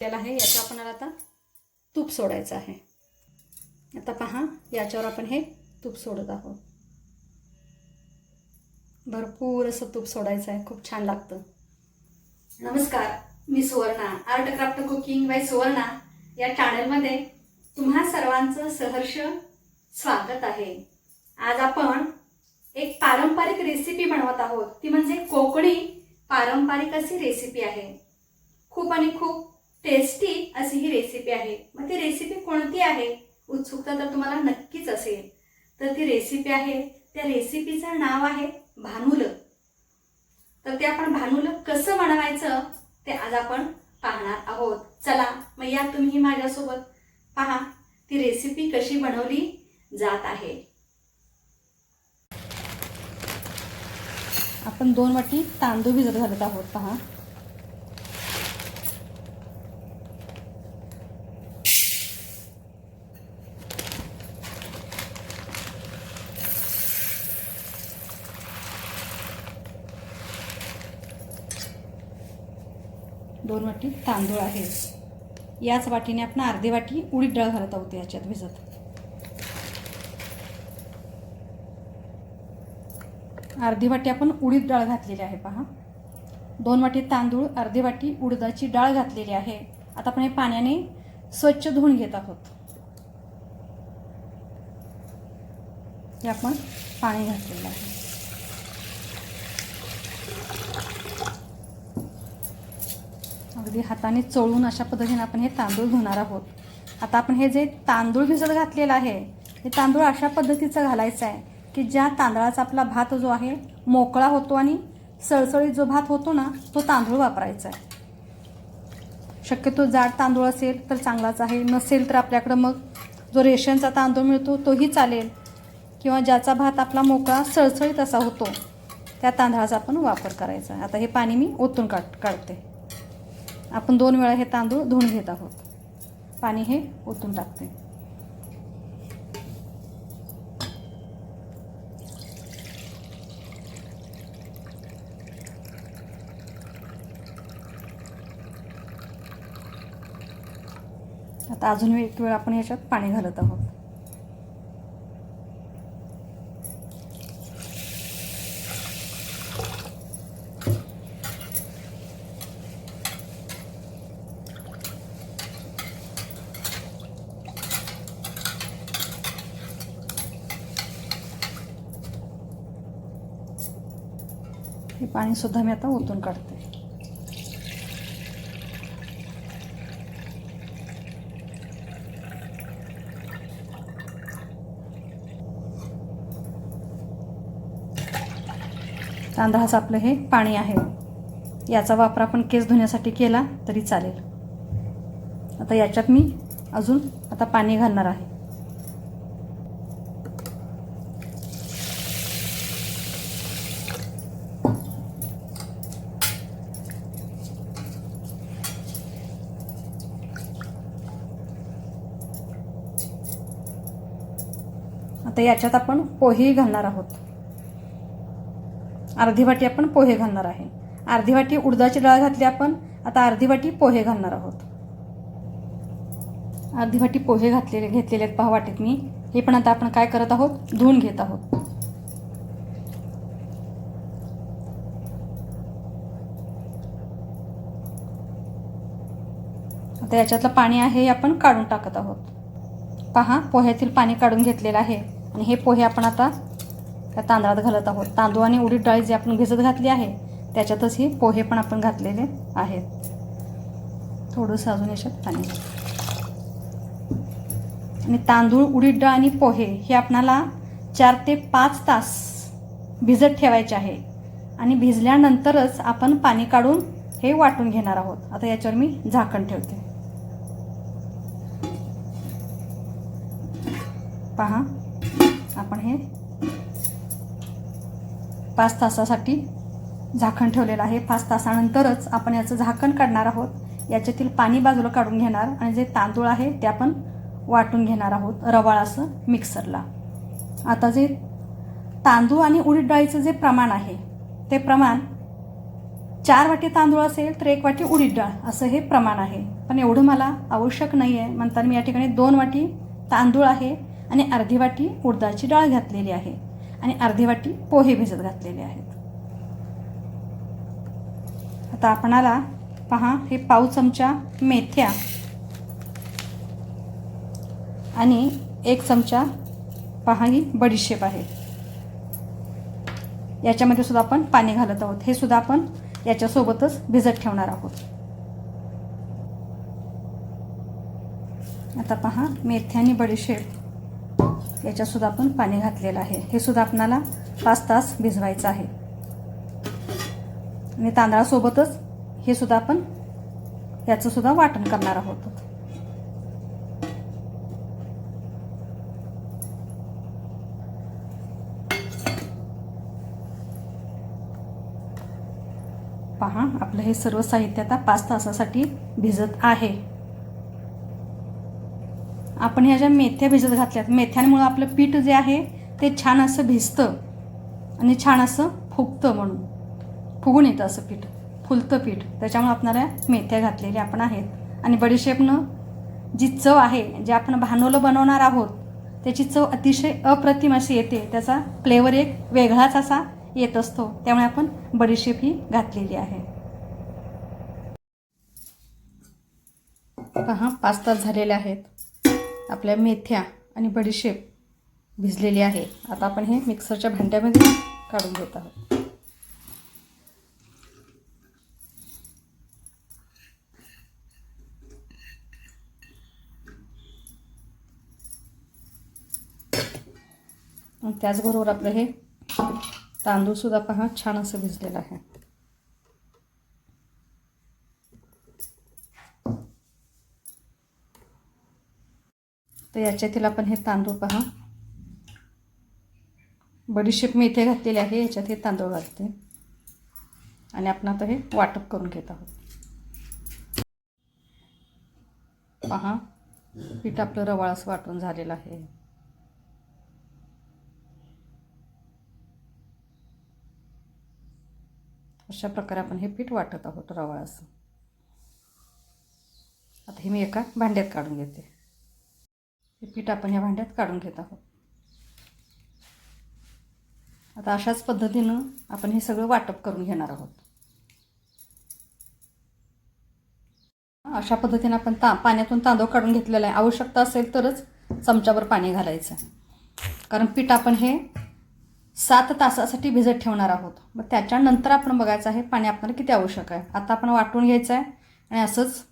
त्याला आहे याच्या आपणाला आता तूप सोडायचं आहे. आता पहा याच्यावर आपण हे तूप सोडत आहोत. भरपूर असं तूप सोडायचं आहे खूप छान लागतं. नमस्कार मी Suvarna art craft cooking by Suvarna. या चॅनलमध्ये तुम्हा सर्वांचं सहर्ष स्वागत आहे. आज आपण एक पारंपरिक रेसिपी बनवत आहोत. ती म्हणजे कोकणी पारंपरिक अशी रेसिपी आहे. खूप आणि खूप टेस्टी अशी ही रेसिपी आहे. मग ती रेसिपी कोणती आहे? उत्सुकता तर तुम्हाला नक्कीच असेल. तर ती रेसिपी आहे. त्या रेसिपीचं नाव आहे भानुलं. तर ते आपण भानुलं कसं बनवायचं ते आज आपण पाहणार आहोत. चला मग या तुम्ही माझ्यासोबत. पहा ती रेसिपी कशी बनवली जात आहे. आपण दोन वाटी तांदूळ भिजत घालत आहोत पहा. दोन वाटी तांदूळ आहे. याच वाटीने आपण अर्धी वाटी उडीद डाळ घालत आहोत याच्यात भिजत. अर्धी वाटी आपण उडीद डाळ घातलेली आहे पहा. दोन वाटी तांदूळ अर्धी वाटी उडदाची डाळ घातलेली आहे. आता आपण हे पाण्याने स्वच्छ धुवून घेत आहोत. हे आपण पाणी घातलेलं आहे. अगदी हाताने चोळून अशा पद्धतीने आपण हे तांदूळ धुणार आहोत. आता आपण हे जे तांदूळ भिजत घातलेलं आहे हे तांदूळ अशा पद्धतीचं घालायचं आहे की ज्या तांदळाचा आपला भात जो आहे मोकळा होतो आणि सळसळीत जो भात होतो ना तो तांदूळ वापरायचा आहे. शक्यतो जाड तांदूळ असेल तर चांगलाच आहे नसेल तर आपल्याकडं मग जो रेशनचा तांदूळ मिळतो तोही चालेल. किंवा ज्याचा भात आपला मोकळा सळसळीत असा होतो त्या तांदळाचा आपण वापर करायचा आहे. आता हे पाणी मी ओतून काढ काढते. आपण दोन वेळा हे तांदूळ धुवून घेत आहोत. पाणी हे ओतून टाकते. आता अजून एक वेळ आपण याच्यात पाणी घालत आहोत. पाणीसुद्धा पाणी सुद्धा मी आता ओतून काढते. तांदळाचं आपलं हे पाणी आहे. याचा वापर आपण केस धुण्यासाठी केला तरी चालेल. आता याच्यात मी अजून आता पाणी घालणार आहे. तर याच्यात आपण पोहेही घालणार आहोत. अर्धी वाटी आपण पोहे घालणार आहे. अर्धी वाटी उडदाची डाळ घातली आपण आता अर्धी वाटी पोहे घालणार आहोत. अर्धी वाटी पोहे घातलेले घेतलेले आहेत पहा वाटीत मी. हे पण आता आपण काय करत आहोत? धुवून घेत आहोत. आता याच्यातलं पाणी आहे हे आपण काढून टाकत आहोत. पहा पोह्यातील पाणी काढून घेतलेलं आहे. आणि हे पोहे आपण आता त्या तांदळात घालत आहोत. तांदूळ आणि उडीद डाळी जी आपण भिजत घातली आहे त्याच्यातच हे पोहे पण आपण घातलेले आहेत. थोडंसं अजून याच्यात पाणी आणि तांदूळ उडीद डाळ आणि पोहे हे आपणाला चार ते पाच तास भिजत ठेवायचे आहे. आणि भिजल्यानंतरच आपण पाणी काढून हे वाटून घेणार आहोत. आता याच्यावर मी झाकण ठेवते. पहा. आपण हे पाच तासासाठी झाकण ठेवलेलं आहे. पाच तासानंतरच आपण याचं झाकण काढणार आहोत. याच्यातील पाणी बाजूला काढून घेणार आणि जे तांदूळ आहे ते आपण वाटून घेणार आहोत रवाळ असं मिक्सरला. आता जे तांदूळ आणि उडीद डाळीचं जे प्रमाण आहे ते प्रमाण चार वाटी तांदूळ असेल तर एक वाटी उडीद डाळ असं हे प्रमाण आहे. पण एवढं मला आवश्यक नाही आहे म्हणताना मी या ठिकाणी दोन वाटी तांदूळ आहे. आणि अर्धी वाटी उडदाची डाळ घातलेली आहे आणि अर्धी वाटी पोहे भिजत घातलेले आहेत. आता आपणाला पहा हे पाव चमचा मेथ्या आणि एक चमचा पहा ही बडीशेप आहे. याच्यामध्ये सुद्धा आपण पाणी घालत आहोत. हे सुद्धा आपण याच्यासोबतच भिजत ठेवणार आहोत. आता पहा मेथ्या आणि बडीशेप. याच्यातसुद्धा आपण पाणी घातलेलं आहे. हे सुद्धा आपणाला पाच तास भिजवायचं आहे. आणि तांदळासोबतच हे सुद्धा आपण याचं सुद्धा वाटण करणार आहोत. पहा आपलं हे सर्व साहित्य आता पाच तासासाठी भिजत आहे. आपण ह्या ज्या मेथ्या भिजत घातल्यात मेथ्यांमुळं आपलं पीठ जे आहे ते छान असं भिजतं आणि छान असं फुगतं म्हणून. फुगून येतं असं पीठ फुलतं पीठ. त्याच्यामुळे आपणाऱ्या मेथ्या घातलेल्या आपण आहेत. आणि बडीशेपनं जी चव आहे जे आपण भानवलं बनवणार आहोत त्याची चव अतिशय अप्रतिम अशी येते. त्याचा फ्लेवर एक वेगळाच असा येत असतो. त्यामुळे आपण बडीशेप ही घातलेली आहे. पहा पाच तास झालेले आहेत. आपल्या मेथ्या आणि बडीशेप भिजलेली आहे. आता आपण हे मिक्सरच्या भांड्यामध्ये काढून घेत आहोत. त्याचबरोबर आपलं हे तांदूळसुद्धा पहा छान असं भिजलेलं आहे. तर याच्यातील आपण हे तांदूळ पहा. बडीशेप मी इथे घातलेली आहे याच्यात हे तांदूळ घालते. आणि आपण आता हे वाटप करून घेत आहोत. पहा पीठ आपलं रवाळास वाटून झालेलं आहे. अशा प्रकारे आपण हे पीठ वाटत आहोत रवाळास आता हे मी एका भांड्यात काढून घेते. हे पीठ आपण या भांड्यात काढून घेत आहोत. आता अशाच पद्धतीनं आपण हे सगळं वाटप करून घेणार आहोत. अशा पद्धतीनं आपण ता पाण्यातून तांदूळ काढून घेतलेला आहे. आवश्यकता असेल तरच चमच्यावर पाणी घालायचं. कारण पीठ आपण हे सात तासासाठी भिजत ठेवणार आहोत. मग त्याच्यानंतर आपण बघायचं आहे पाणी आपल्याला किती आवश्यक आहे. आता आपण वाटून घ्यायचं आहे आणि असंच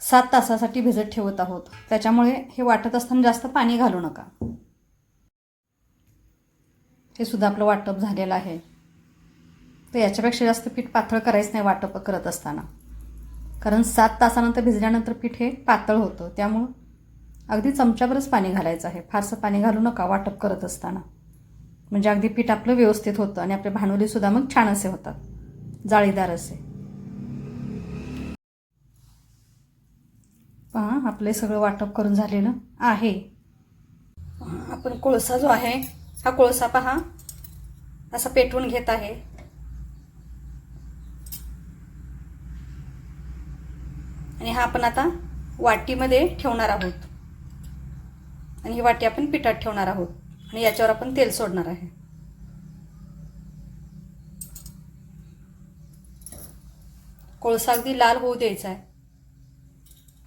सात तासासाठी भिजत ठेवत आहोत. त्याच्यामुळे हे वाटत असताना जास्त पाणी घालू नका. हे सुद्धा आपलं वाटप झालेलं आहे. तर याच्यापेक्षा जास्त पीठ पातळ करायचं नाही वाटप करत असताना. कारण सात तासानंतर भिजल्यानंतर पीठ हे पातळ होतं. त्यामुळं अगदी चमच्यावरच पाणी घालायचं आहे. फारसं पाणी घालू नका वाटप करत असताना. म्हणजे अगदी पीठ आपलं व्यवस्थित होतं आणि आपले भांडवलीसुद्धा मग छान असे होतात. जाळीदार असे. पहा आपले सगळं वाटप करून झालेलं आहे. आपण कोळसा जो आहे हा कोळसा पहा असा पेटवून घेत आहे. आणि हा आपण आता वाटीमध्ये ठेवणार आहोत. आणि ही वाटी आपण पिठात ठेवणार आहोत. आणि याच्यावर आपण तेल सोडणार आहे. कोळसा अगदी लाल होऊ द्यायचा आहे.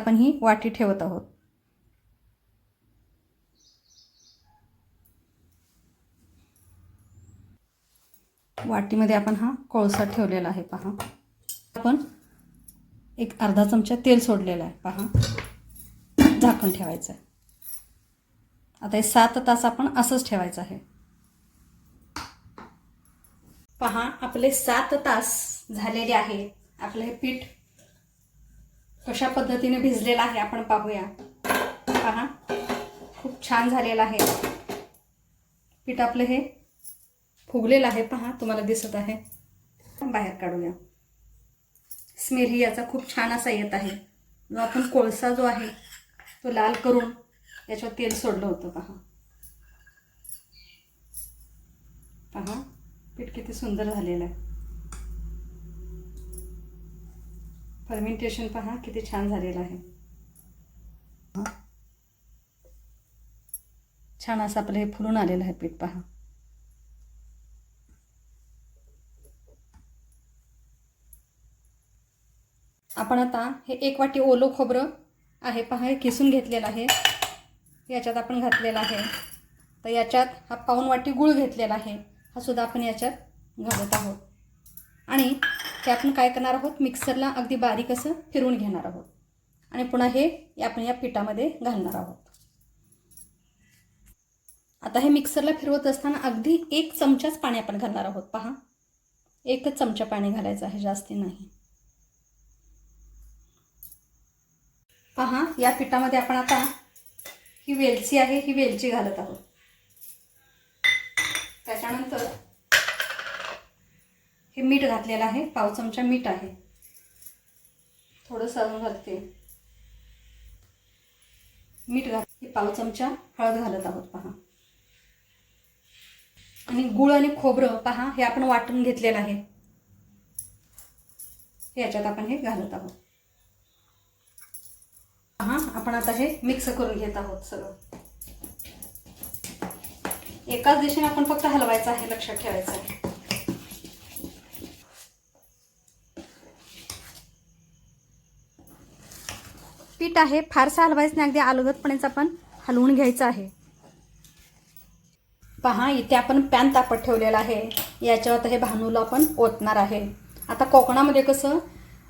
आपण ही वाटी ठेवत आहोत. वाटीमध्ये आपण हा कोळसा ठेवलेला आहे पहा. आपण एक अर्धा चमचा तेल सोडलेला आहे पहा. झाकण ठेवायचं आहे आता हे सात तास आपण असंच ठेवायचं आहे. पहा आपले सात तास झालेले आहे. आपलं हे पीठ कशा पद्धतीने भिजलेला आहे आपण पाहूया. पहा खूप छान झालेलं आहे. पीठ आपलं हे फुगलेलं आहे पहा तुम्हाला दिसत आहे. बाहेर काढूया. स्मेल ही याचा खूप छान असा येत आहे. जो आपण कोळसा जो आहे तो लाल करून याच्यावर तेल सोडलं होतं पहा. पहा पीठ किती सुंदर झालेलं आहे. फर्मेंटेशन पहा किती छान झालेलं आहे. छान असं आपलं हे फुलून आलेलं आहे पीठ पहा. आपण आता हे एक वाटी ओलं खोबरं आहे पहा हे किसून घेतलेलं आहे. याच्यात आपण घातलेला आहे. तर याच्यात हा पाऊन वाटी गूळ घेतलेला आहे. हा सुद्धा आपण याच्यात घालत आहोत. आणि हे आपण काय करणार आहोत? मिक्सरला अगदी बारीक असं फिरवून घेणार आहोत. आणि पुन्हा हे आपण या पिठामध्ये घालणार आहोत. आता हे मिक्सरला फिरवत असताना अगदी एक चमचाच पाणी आपण घालणार आहोत. पहा एकच चमचा पाणी घालायचं आहे जास्ती नाही. पहा या पिठामध्ये आपण आता ही वेलची आहे ही वेलची घालत आहोत. त्याच्यानंतर हे मीठ घातलेलं आहे. पाव चमचा मीठ आहे. थोडंसं अजून घालते. मीठ घात हे पाव चमचा हळद घालत आहोत पहा. आणि गुळ आणि खोबरं पहा हे आपण वाटून घेतलेलं आहे. याच्यात आपण हे घालत आहोत. पहा आपण आता हे मिक्स करून घेत आहोत सगळं. एकाच दिशेने आपण फक्त हलवायचं आहे लक्षात ठेवायचं आहे. पीठ आहे. फारसं हलवायचं नाही. अगदी अलगदपणेच आपण हलवून घ्यायचं आहे. पहा इथे आपण पॅन तापत ठेवलेला आहे. याच्यावर हे भानूला आपण ओतणार आहे. आता कोकणामध्ये कसं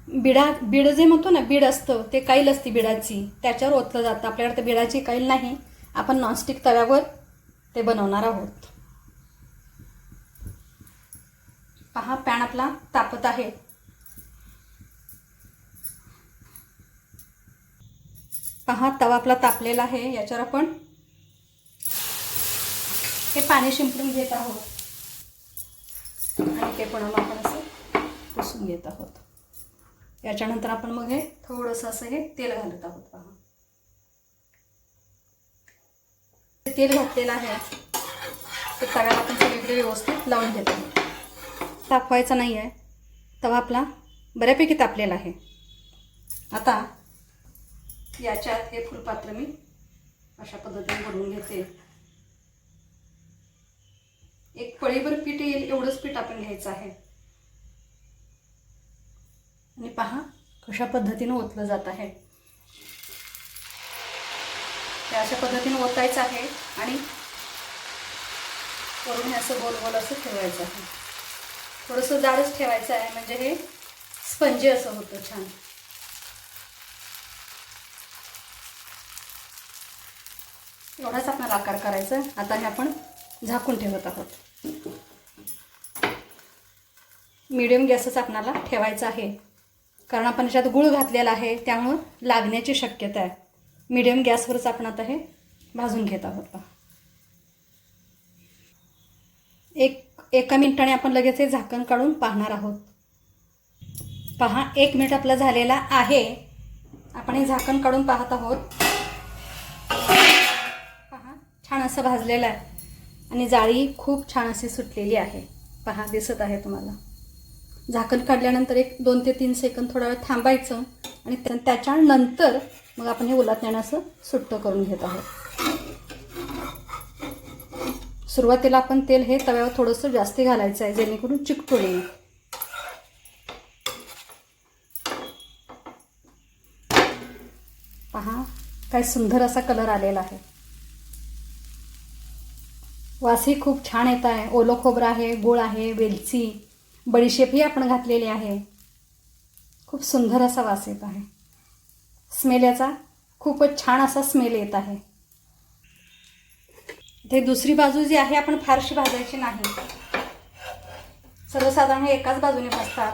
बिडा बीड जे म्हणतो ना बीड असतं ते काईल असते बिडाची. त्याच्यावर ओतलं जातं. आपल्याकडे तर बिडाची काईल नाही. आपण नॉनस्टिक तव्यावर ते बनवणार आहोत. पहा पॅन आपला तापत आहे. पहा तवा आपला तापलेला आहे याच्यावर आपण हे पाणी शिंपडून घेत आहोत. आणि ते पण आपण असं पुसून घेत आहोत. याच्यानंतर आपण मग हे थोडंसं असं हे तेल घालत आहोत पहा. ते तेल घातलेलं आहे. ते तव्याला आपण सगळीकडे व्यवस्थित लावून घेत आहोत. तापवायचा नाही आहे तवा आपला बऱ्यापैकी तापलेला आहे. आता याच्यात हे फुलपात्र मी अशा पद्धतीने बनवून घेते. एक पळीभर पीठ येईल एवढंच पीठ आपण घ्यायचं आहे. आणि पहा कशा पद्धतीने ओतलं जात आहे. ते अशा पद्धतीने ओतायचं आहे आणि वरून हे असं गोल गोल असं ठेवायचं आहे. थोडंसं जाडच ठेवायचं आहे म्हणजे हे स्पंजी असं होतं छान. एवढाच आपल्याला आकार करायचा आहे. आता हे आपण झाकून ठेवत आहोत. मीडियम गॅसच आपणाला ठेवायचा आहे. कारण आपण याच्यात गुळ घातलेला आहे त्यामुळं लागण्याची शक्यता आहे. मीडियम गॅसवरच आपण आता हे भाजून घेत आहोत एक एका मिनिटाने आपण लगेच हे झाकण काढून पाहणार आहोत. पहा एक मिनिट आपला झालेला आहे. आपण हे झाकण काढून पाहत आहोत. छान असं भाजलेलं आहे. आणि जाळी खूप छान अशी सुटलेली आहे. पहा दिसत आहे तुम्हाला. झाकण काढल्यानंतर एक दोन ते तीन सेकंद थोडा वेळ थांबायचं आणि त्याच्यानंतर मग आपण हे उलटण्यानं असं सुट्ट करून घेत आहोत. सुरुवातीला आपण तेल हे तव्यावर थोडंसं जास्ती घालायचं आहे जेणेकरून चिकटू नये. पहा काय सुंदर असा कलर आलेला आहे. वासही खूप छान येत आहे. ओलं खोबरं आहे गुळ आहे वेलची बडीशेपही आपण घातलेली आहे. खूप सुंदर असा वास येत आहे. स्मेल याचा खूपच छान असा स्मेल येत आहे. ते दुसरी बाजू जी आहे आपण फारशी भाजायची नाही. सर्वसाधारण हे एकाच बाजूने भाजतात.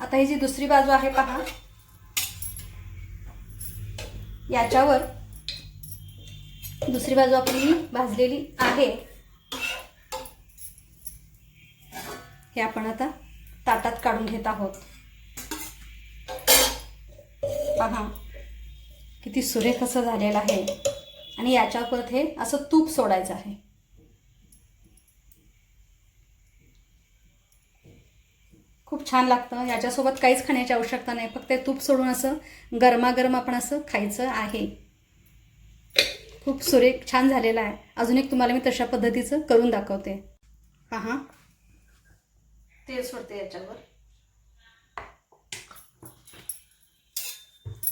आता ही जी दुसरी बाजू आहे पहा. याच्यावर दुसरी बाजू आपली भाजलेली आहे. हे आपण आता ताटात काढून घेत आहोत. पहा किती सुरेख असं झालेलं आहे. आणि याच्यावर परत हे असं तूप सोडायचं आहे. खूप खूप छान लागतं. याच्यासोबत काहीच खाण्याची आवश्यकता नाही. फक्त ते तूप सोडून असं गरमागरम आपण असं खायचं आहे. खूप सुरेख छान झालेला आहे. अजून एक तुम्हाला मी तशा पद्धतीचं करून दाखवते. हां हां तेल सोडते याच्यावर.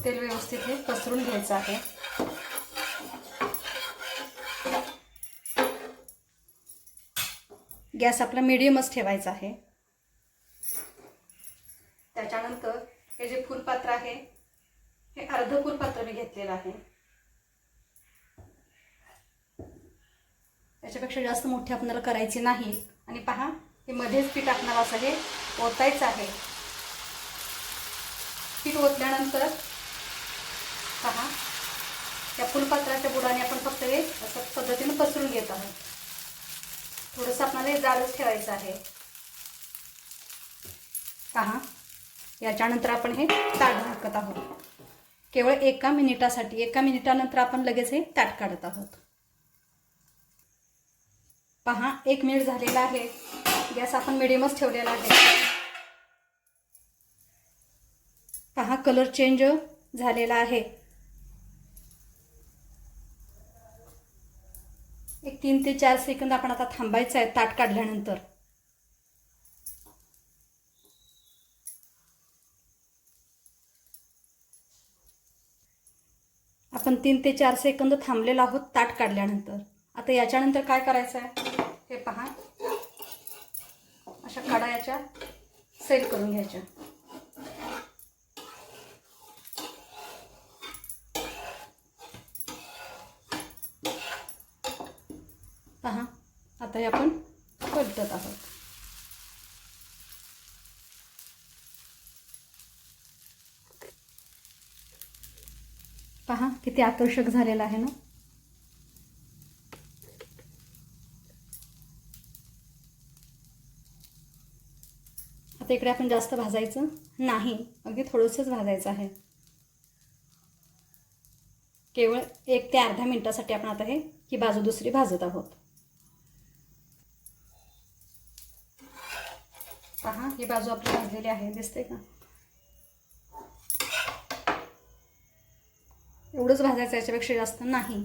तेल व्यवस्थित हे पसरून घ्यायचं आहे. गॅस आपला मिडियमच ठेवायचा आहे. त्याच्यानंतर हे जे फुलपात्र आहे हे अर्ध फुलपात्र मी घेतलेलं आहे. त्याच्यापेक्षा जास्त मोठी आपल्याला करायची नाही. आणि पहा हे मध्येच पीठ आपणाला असं हे ओतायचं आहे. पीठ ओतल्यानंतर पहा त्या फुलपात्राच्या बुडाने आपण फक्त हे असं पद्धतीनं पसरून घेत आहोत. थोडंसं आपल्याला हे जाडच ठेवायचं आहे. पहा याच्यानंतर आपण हे ताट झाकत आहोत. केवळ एका मिनिटासाठी एका मिनिटानंतर आपण लगेच हे ताट काढत आहोत. पहा एक मिनिट झालेला आहे. गॅस आपण मिडियमच ठेवलेला आहे. पहा कलर चेंज झालेला आहे. एक तीन ते चार सेकंद आपण आता थांबायचं आहे ताट काढल्यानंतर. आपण तीन ते चार सेकंद थांबलेलो आहोत ताट काढल्यानंतर. आता याच्यानंतर काय करायचं आहे? हे पहा. अशा कडायाच्या सेल करून घ्यायच्या. पहा आता हे आपण पलटत आहोत. पहा किती आकर्षक झालेला आहे ना? आता इकडे आपण जास्त भाजायचं नाही. अगदी थोडंसंच भाजायचं आहे. केवळ एक ते अर्ध्या मिनटासाठी आपण आता हे ही बाजू दुसरी भाजत आहोत. पहा ही बाजू आपली भाजलेली आहे. दिसते का? एवढंच भाजायचं याच्यापेक्षा जास्त नाही.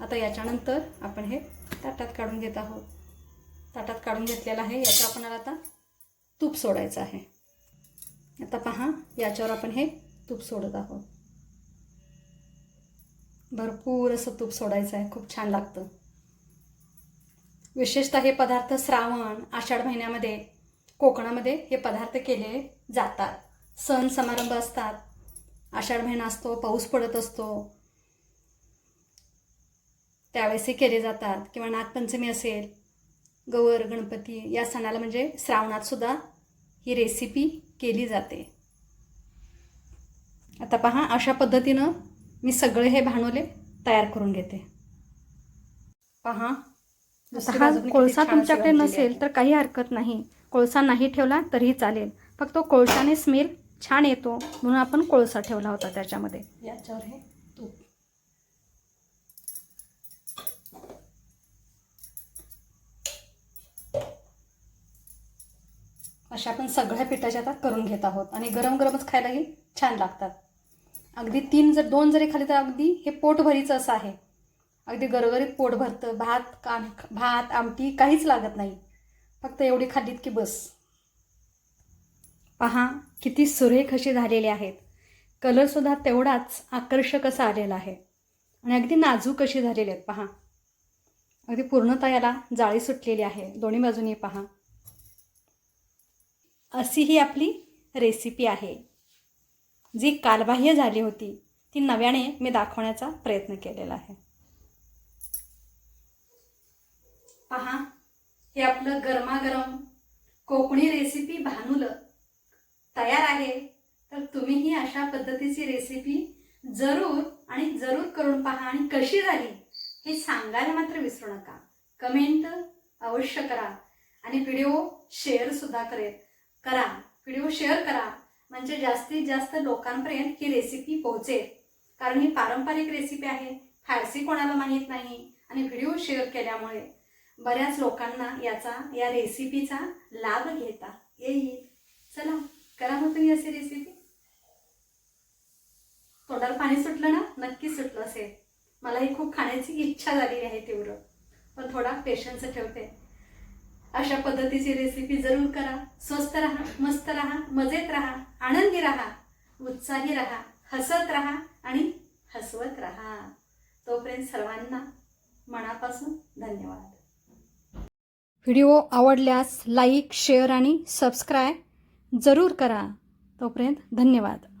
आता याच्यानंतर आपण हे ताटात काढून घेत आहोत. ताटात काढून घेतलेलं आहे. याचं आपण आता तूप सोडायचं आहे. आता पहा याच्यावर आपण हे तूप सोडत आहोत. भरपूर असं तूप सोडायचं आहे खूप छान लागतं. विशेषतः हे पदार्थ श्रावण आषाढ महिन्यामध्ये कोकणामध्ये हे पदार्थ केले जातात. सण समारंभ असतात आषाढ महिना असतो पाऊस पडत असतो. त्यावेळेसही केले जातात किंवा नागपंचमी असेल गवर गणपती या सणाला म्हणजे श्रावणात सुद्धा ही रेसिपी केली जाते. आता पहा अशा पद्धतीनं मी सगळे हे भांडवले तयार करून घेते. पहा हा कोळसा तुमच्याकडे नसेल तर काही हरकत नाही. कोळसा नाही ठेवला तरीही चालेल. फक्त कोळशाने स्मेल छान येतो म्हणून आपण कोळसा ठेवला होता त्याच्यामध्ये. याच्यावर हे तूप अशा आपण सगळ्या पिठाच्या आता करून घेत आहोत. आणि गरम गरमच खायलाही छान लागतात. अगदी तीन जर दोन जरी खाली तर अगदी हे पोटभरीचं असं आहे. अगदी गरगरीत पोट भरतं. भात का भात आमटी काहीच लागत नाही. फक्त एवढी खाल्लीत की बस. पहा किती सुरेख अशी झालेली आहेत. कलरसुद्धा तेवढाच आकर्षक असा आलेला आहे. आणि अगदी नाजूक अशी झालेली आहेत. पहा. अगदी पूर्णतः याला जाळी सुटलेली आहे. दोन्ही बाजूनी पहा. अशी ही आपली रेसिपी आहे. जी कालबाह्य झाली होती ती नव्याने मी दाखवण्याचा प्रयत्न केलेला आहे. पहा हे आपलं गरमागरम कोकणी रेसिपी भानुलं तयार आहे. तर तुम्हीही अशा पद्धतीची रेसिपी जरूर आणि जरूर करून पहा आणि कशी झाली हे सांगायला मात्र विसरू नका. कमेंट अवश्य करा आणि व्हिडिओ शेअर सुद्धा करेल करा. व्हिडिओ शेअर करा. म्हणजे जास्तीत जास्त लोकांपर्यंत ही रेसिपी पोहोचेल. कारण ही पारंपरिक रेसिपी आहे. फारसी कोणाला माहीत नाही. आणि व्हिडिओ शेअर केल्यामुळे बऱ्याच लोकांना याचा या रेसिपीचा लाभ घेता येईल. चला करा मग तुम्ही अशी रेसिपी तोंडाला पाणी सुटलं ना? नक्की सुटलं असेल. मलाही खूप खाण्याची इच्छा झालेली आहे तेवढं पण थोडा पेशन्स ठेवते. अशा पद्धतीची रेसिपी जरूर करा. स्वस्त राहा मस्त राहा मजेत राहा आनंदी राहा उत्साही राहा हसत राहा आणि हसवत राहा. तोपर्यंत सर्वांना मनापासून धन्यवाद. व्हिडिओ आवडल्यास लाईक शेअर आणि सबस्क्राईब जरूर करा. तोपर्यंत धन्यवाद.